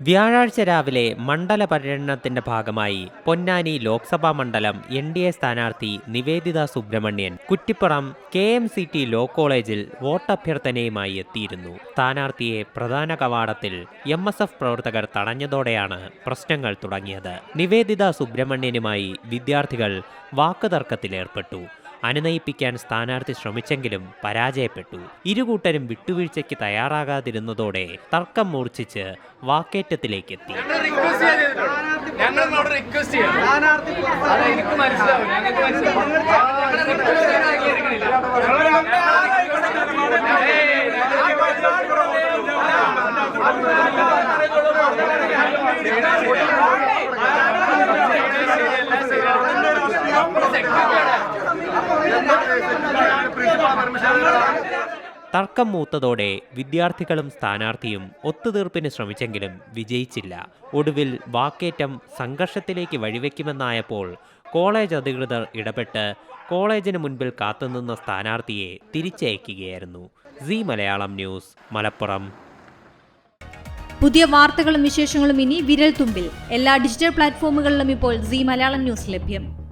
വ്യാഴാഴ്ച രാവിലെ മണ്ഡല പര്യടനത്തിന്റെ ഭാഗമായി പൊന്നാനി ലോക്സഭാ മണ്ഡലം എൻ ഡി എ സ്ഥാനാർത്ഥി Niveditha Subrahmanyan Kuttippuram K M C T law കോളേജിൽ വോട്ടഭ്യർത്ഥനയുമായി എത്തിയിരുന്നു. സ്ഥാനാർത്ഥിയെ പ്രധാന കവാടത്തിൽ എം എസ് എഫ് പ്രവർത്തകർ തടഞ്ഞതോടെയാണ് പ്രശ്നങ്ങൾ തുടങ്ങിയത്. നിവേദിത സുബ്രഹ്മണ്യനുമായി വിദ്യാർത്ഥികൾ വാക്കുതർക്കത്തിലേർപ്പെട്ടു. അനുനയിപ്പിക്കാൻ സ്ഥാനാർത്ഥി ശ്രമിച്ചെങ്കിലും പരാജയപ്പെട്ടു. ഇരുകൂട്ടരും വിട്ടുവീഴ്ചയ്ക്ക് തയ്യാറാകാതിരുന്നതോടെ തർക്കം മൂർച്ഛിച്ച് വാക്കേറ്റത്തിലേക്കെത്തി. ഞങ്ങൾ അവിടെ തർക്കം മൂത്തതോടെ വിദ്യാർത്ഥികളും സ്ഥാനാർത്ഥിയും ഒത്തുതീർപ്പിന് ശ്രമിച്ചെങ്കിലും വിജയിച്ചില്ല. ഒടുവിൽ വാക്കേറ്റം സംഘർഷത്തിലേക്ക് വഴിവെക്കുമെന്നായപ്പോൾ കോളേജ് അധികൃതർ ഇടപെട്ട് കോളേജിന് മുൻപിൽ കാത്തുനിന്ന സ്ഥാനാർത്ഥിയെ തിരിച്ചയക്കുകയായിരുന്നു. C Malayalam news Malappuram. പുതിയ വാർത്തകളും വിശേഷങ്ങളും ഇനി വിരൽ തുമ്പിൽ എല്ലാ ഡിജിറ്റൽ പ്ലാറ്റ്ഫോമുകളിലും ഇപ്പോൾ സി മലയാളം ന്യൂസ് ലഭ്യം.